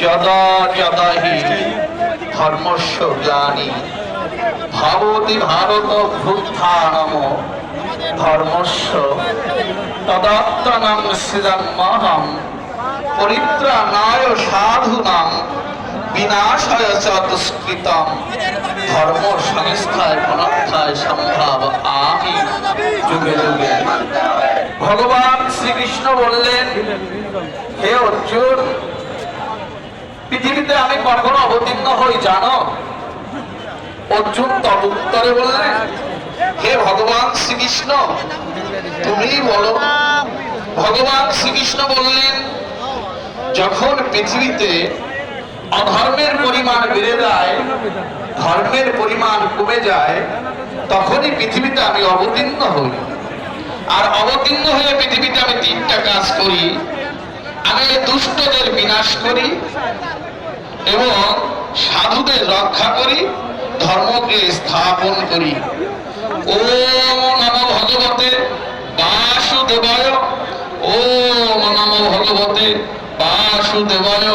যদা যদা হি ধর্মস্য গ্লানি ভাবতি ভারত ভূত্থানম। ধর্মস্য তদাত্মনাং সৃজন্মহম পরিত্রাণায় সাধুনাং বিনাশায় চ দুষ্কৃতম। ধর্ম সংস্থায় পুনর্থায় সম্ভব আমি যুগে যুগে। ভগবান শ্রীকৃষ্ণ বললেন, হে অর্জুন পৃথিবীতে আমি কখনো অবতীর্ণ হই, জানো? অর্জুন তব উত্তরে বললেন, হে ভগবান শ্রীকৃষ্ণ, তুমি বলো। ভগবান শ্রীকৃষ্ণ বললেন, যখন পৃথিবীতে অধর্মের পরিমাণ বেড়ে যায়, ধর্মের পরিমাণ কমে যায়, তখনই পৃথিবীতে আমি অবতীর্ণ হই। আর অবতীর্ণ হয়ে পৃথিবীতে আমি তিনটা কাজ করি। আমি দুষ্টদের বিনাশ করি এবং সাধুদের রক্ষা করি, ধর্মকে স্থাপন করি। ওম নম ভগবতে বাসুদেবায়, ওম নম ভগবতে বাসুদেবায়,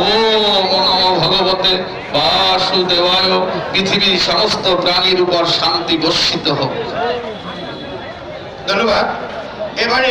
ওম নম ভগবতে বাসুদেবায়। পৃথিবীর সমস্ত প্রাণীর উপর শান্তি বর্ষিত হোক। ধন্যবাদ। এবারে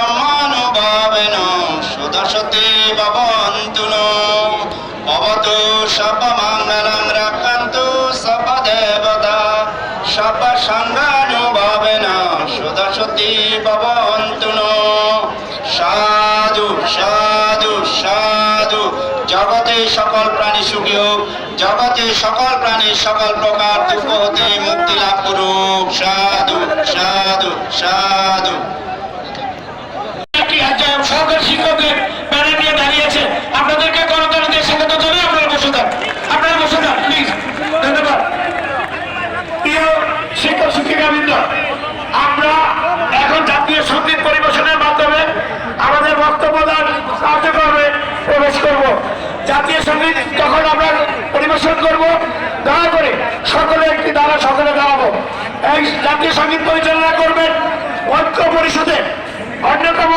সকল প্রাণী সুখী হোক, জগতে সকল প্রাণী সকল প্রকার দুঃখ হতে মুক্তি লাভ করুক। সাধু সাধু সাধু। জাতীয় সংগীত পরিবেশনের আমরা পরিবেশন করব, দয়া করে সকলে একটি দ্বারা সকলে দাঁড়াবো। এই জাতীয় সংগীত পরিচালনা করবেন ঐক্য পরিষদের অন্যতম